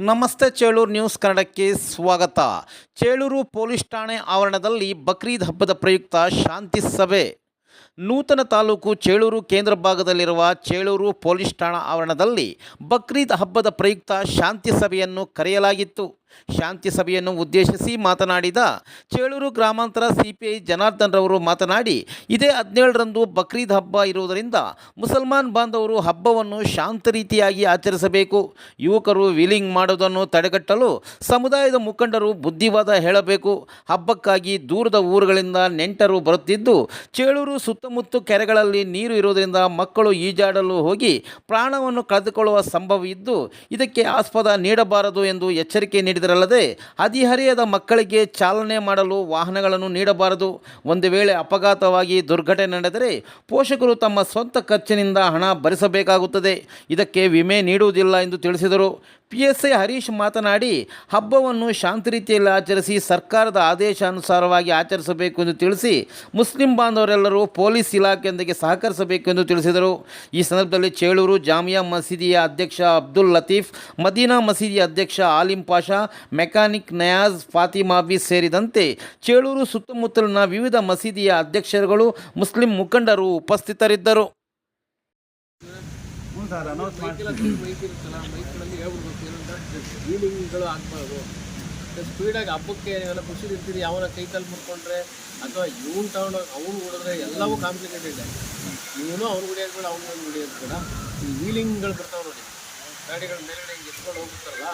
ನಮಸ್ತೆ ಚೇಳೂರು ನ್ಯೂಸ್ ಕನ್ನಡಕ್ಕೆ ಸ್ವಾಗತ. ಚೇಳೂರು ಪೊಲೀಸ್ ಠಾಣೆ ಆವರಣದಲ್ಲಿ ಬಕ್ರೀದ್ ಹಬ್ಬದ ಪ್ರಯುಕ್ತ ಶಾಂತಿ ಸಭೆ. ನೂತನ ತಾಲೂಕು ಚೇಳೂರು ಕೇಂದ್ರ ಭಾಗದಲ್ಲಿರುವ ಚೇಳೂರು ಪೊಲೀಸ್ ಠಾಣಾ ಆವರಣದಲ್ಲಿ ಬಕ್ರೀದ್ ಹಬ್ಬದ ಪ್ರಯುಕ್ತ ಶಾಂತಿ ಸಭೆಯನ್ನು ಕರೆಯಲಾಗಿತ್ತು. ಶಾಂತಿ ಸಭೆಯನ್ನು ಉದ್ದೇಶಿಸಿ ಮಾತನಾಡಿದ ಚೇಳೂರು ಗ್ರಾಮಾಂತರ ಸಿಪಿಐ ಜನಾರ್ದನ್ ರವರು ಮಾತನಾಡಿ, ಇದೇ ಹದಿನೇಳರಂದು ಬಕ್ರೀದ್ ಹಬ್ಬ ಇರುವುದರಿಂದ ಮುಸಲ್ಮಾನ್ ಬಾಂಧವರು ಹಬ್ಬವನ್ನು ಶಾಂತ ರೀತಿಯಾಗಿ ಆಚರಿಸಬೇಕು. ಯುವಕರು ವೀಲಿಂಗ್ ಮಾಡುವುದನ್ನು ತಡೆಗಟ್ಟಲು ಸಮುದಾಯದ ಮುಖಂಡರು ಬುದ್ಧಿವಾದ ಹೇಳಬೇಕು. ಹಬ್ಬಕ್ಕಾಗಿ ದೂರದ ಊರುಗಳಿಂದ ನೆಂಟರು ಬರುತ್ತಿದ್ದು, ಚೇಳೂರು ಸುತ್ತಮುತ್ತ ಕೆರೆಗಳಲ್ಲಿ ನೀರು ಇರುವುದರಿಂದ ಮಕ್ಕಳು ಈಜಾಡಲು ಹೋಗಿ ಪ್ರಾಣವನ್ನು ಕಳೆದುಕೊಳ್ಳುವ ಸಂಭವ ಇದ್ದು ಇದಕ್ಕೆ ಆಸ್ಪದ ನೀಡಬಾರದು ಎಂದು ಎಚ್ಚರಿಕೆ ನೀಡಿದರಲ್ಲದೆ ಹದಿಹರೆಯದ ಮಕ್ಕಳಿಗೆ ಚಾಲನೆ ಮಾಡಲು ವಾಹನಗಳನ್ನು ನೀಡಬಾರದು. ಒಂದು ವೇಳೆ ಅಪಘಾತವಾಗಿ ದುರ್ಘಟನೆ ನಡೆದರೆ ಪೋಷಕರು ತಮ್ಮ ಸ್ವಂತ ಖರ್ಚಿನಿಂದ ಹಣ ಭರಿಸಬೇಕಾಗುತ್ತದೆ. ಇದಕ್ಕೆ ವಿಮೆ ನೀಡುವುದಿಲ್ಲ ಎಂದು ತಿಳಿಸಿದರು. ಪಿ ಎಸ್ ಐ ಹರೀಶ್ ಮಾತನಾಡಿ, ಹಬ್ಬವನ್ನು ಶಾಂತ ರೀತಿಯಲ್ಲಿ ಆಚರಿಸಿ ಸರ್ಕಾರದ ಆದೇಶಾನುಸಾರವಾಗಿ ಆಚರಿಸಬೇಕು ಎಂದು ತಿಳಿಸಿ, ಮುಸ್ಲಿಂ ಬಾಂಧವರೆಲ್ಲರೂ ಪೊಲೀಸ್ ಇಲಾಖೆಯೊಂದಿಗೆ ಸಹಕರಿಸಬೇಕು ಎಂದು ತಿಳಿಸಿದರು. ಈ ಸಂದರ್ಭದಲ್ಲಿ ಚೇಳೂರು ಜಾಮಿಯಾ ಮಸೀದಿಯ ಅಧ್ಯಕ್ಷ ಅಬ್ದುಲ್ ಲತೀಫ್, ಮದೀನಾ ಮಸೀದಿಯ ಅಧ್ಯಕ್ಷ ಆಲಿಂ ಪಾಷಾ, ಮೆಕ್ಯಾನಿಕ್ ನಯಾಜ್ ಫಾತಿಮಾಬಿ ಸೇರಿದಂತೆ ಚೇಳೂರು ಸುತ್ತಮುತ್ತಲಿನ ವಿವಿಧ ಮಸೀದಿಯ ಅಧ್ಯಕ್ಷರುಗಳು ಮುಸ್ಲಿಂ ಮುಖಂಡರು ಉಪಸ್ಥಿತರಿದ್ದರು. ಸರ್ ಅನೌನ್ಸ್ ಮಾಡಿ ಮೈಕ್ ಇರುತ್ತಲ್ಲ ಮೈಕ್ಗಳಲ್ಲಿ ಹೇಳ್ಬಿಡ್ಬೇಕು. ಏನಂತ ವೀಲಿಂಗ್ಗಳು ಆಗಬಾರ್ದು. ಸ್ಪೀಡಾಗಿ ಹಬ್ಬಕ್ಕೆ ನೀವೆಲ್ಲ ಖುಷಿ ಇರ್ತೀರಿ ಯಾವನ ಕೈ ಕಾಲು ಮುರ್ಕೊಂಡ್ರೆ ಅಥವಾ ಇವ್ನು ತಗೊಂಡೋಗಿ ಅವ್ನು ಹೊಡೆದ್ರೆ ಎಲ್ಲವೂ ಕಾಂಪ್ಲಿಕೇಟೆಡ್ ಇದೆ. ಇವನು ಅವ್ನು ಹೊಡಿಯೋದು ಬೇಡ ಅವ್ನು ಅವ್ನು ಹೊಡಿಯೋದು ಬೇಡ ಈ ವೀಲಿಂಗ್ಗಳು ಬರ್ತಾವೆ ನೋಡಿ. ಗಾಡಿಗಳ ಮೇಲ್ಗಡೆ ಹಿಂಗೆ ಎತ್ಕೊಂಡು ಹೋಗ್ತಾರಲ್ಲ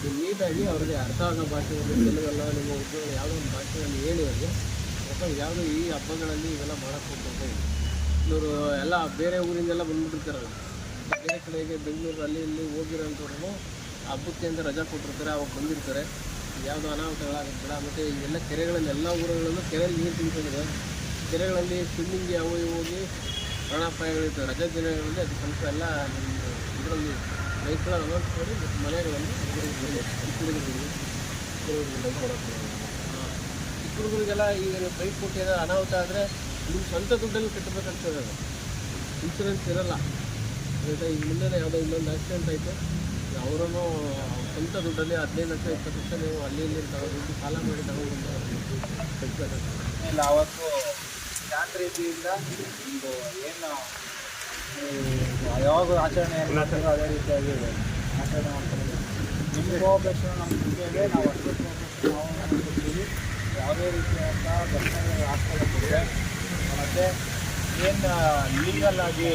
ನೀವು ನೀಟಾಗಿ ಅವ್ರಿಗೆ ಅರ್ಥ ಆಗೋ ಭಾಷೆಯಲ್ಲಿ ಕೆಲವೆಲ್ಲ ನಿಮ್ಮ ಉದ್ಯೋಗ ಯಾವುದೋ ಒಂದು ಭಾಷೆಯಲ್ಲಿ ಹೇಳಿ ಅವ್ರಿಗೆ. ಯಾಕಂದ್ರೆ ಯಾವುದೋ ಈ ಹಬ್ಬಗಳಲ್ಲಿ ಇವೆಲ್ಲ ಮಾಡೋಕ್ಕೆ ಹೋಗ್ಬೇಕು ಇವರು ಎಲ್ಲ ಬೇರೆ ಊರಿಂದೆಲ್ಲ ಬಂದ್ಬಿಟ್ಟಿರ್ತಾರಲ್ಲ. ಬೇರೆ ಕಡೆಗೆ ಬೆಂಗಳೂರು ಅಲ್ಲಿ ಇಲ್ಲಿ ಹೋಗಿರೋಂಥವ್ರು ಹಬ್ಬಕ್ಕೆ ಅಂತ ರಜಾ ಕೊಟ್ಟಿರ್ತಾರೆ, ಅವಾಗ ಬಂದಿರ್ತಾರೆ. ಯಾವುದೋ ಅನಾಹುತಗಳಾಗಬೇಡ ಮತ್ತು ಎಲ್ಲ ಕೆರೆಗಳಲ್ಲಿ, ಎಲ್ಲ ಊರುಗಳಲ್ಲೂ ಕೆರೆಯಲ್ಲಿ ನೀರು ತುಂಬಿಕೊಂಡಿದೆ. ಕೆರೆಗಳಲ್ಲಿ ಸ್ವಿಮ್ಮಿಂಗ್ ಯಾವ ಹೋಗಿ ಪ್ರಾಣಾಪಾಯಗಳಿರ್ತವೆ ರಜಾ ದಿನಗಳಲ್ಲಿ ಅದು ಸ್ವಲ್ಪ ಎಲ್ಲ ಇದರಲ್ಲಿ ರೈತರ ಅನೌನ್ಸ್ ಮಾಡಿ ಮತ್ತು ಮನೆಗಳಲ್ಲಿ ಚಿಕ್ಕ ಹುಡುಗರಿಗೆ ಚಿಕ್ಕ ಹುಡುಗರಿಗೆಲ್ಲ ಈಗ ಬೈಕ್ ಕೊಟ್ಟು ಏನಾದ್ರು ಅನಾಹುತ ಆದರೆ ನಿಮ್ಮ ಸ್ವಂತ ದುಡ್ಡಲ್ಲಿ ಕಟ್ಟಬೇಕಾಗ್ತದೆ ಅದು. ಇನ್ಶೂರೆನ್ಸ್ ಇರಲ್ಲ. ಆಯ್ತಾ ಈಗ ಮುಂದೆ ಯಾವುದೋ ಇನ್ನೊಂದು ಆಕ್ಸಿಡೆಂಟ್ ಆಯಿತು ಅವರನ್ನು ಸ್ವಂತ ದುಡ್ಡಲ್ಲಿ ಹದಿನೈದು ಲಕ್ಷ, ಇಪ್ಪತ್ತು ಲಕ್ಷ ನೀವು ಅಲ್ಲಿ ಇಲ್ಲಿ ತಗೊಂಡು ಸಾಲ ಮಾಡಿ ತಗೊಂಡು ಇಲ್ಲ, ಅವತ್ತು ಯಾವ ರೀತಿಯಿಂದ ಒಂದು ಏನು ಯಾವಾಗ ಆಚರಣೆ ಮಾಡ್ತಾರೋ ಅದೇ ರೀತಿಯಾಗಿ ಆಚರಣೆ ಮಾಡ್ತಾರೆ. ನಿಮ್ಮ ಕೋಪರೇಷನ್ ನಮ್ಮ ಜೊತೆಗೆ ನಾವು ಅಷ್ಟು ನಾವು ಯಾವುದೇ ರೀತಿಯಾದ ಘಟನೆ ಆಗ್ತದೆ ಮತ್ತು ಏನು ಲೀಗಲ್ ಆಗಿ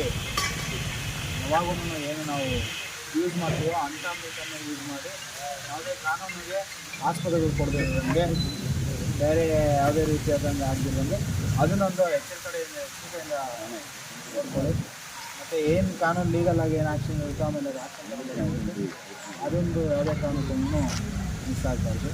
ಯಾವಾಗೂ ಏನು ನಾವು ಯೂಸ್ ಮಾಡ್ತೀವೋ ಅಂಥ ಮೀಟನ್ನು ಯೂಸ್ ಮಾಡಿ ಯಾವುದೇ ಕಾನೂನಿಗೆ ಆಸ್ಪತ್ರೆಗಳು ಕೊಡಬೇಕಂದ್ರೆ ಬೇರೆ ಯಾವುದೇ ರೀತಿಯಾದಂಗೆ ಆಗದಿಲ್ಲಂಗೆ ಅದನ್ನೊಂದು ಎಚ್ಚರಿಕೆಯಿಂದ ಎಚ್ಚರಿಕೆಯಿಂದ ನೋಡ್ಕೊಳ್ಳಿ. ಮತ್ತು ಏನು ಕಾನೂನು ಲೀಗಲ್ ಆಗಿ ಏನು ಆ್ಯಕ್ಷನ್ ಇರುತ್ತೋ ಆಮೇಲೆ ಅದು ಆ್ಯಕ್ಷನ್ ಅದೊಂದು ಯಾವುದೇ ಕಾರಣಕ್ಕೂ ಮಿಸ್ ಆಗಬಾರ್ದು.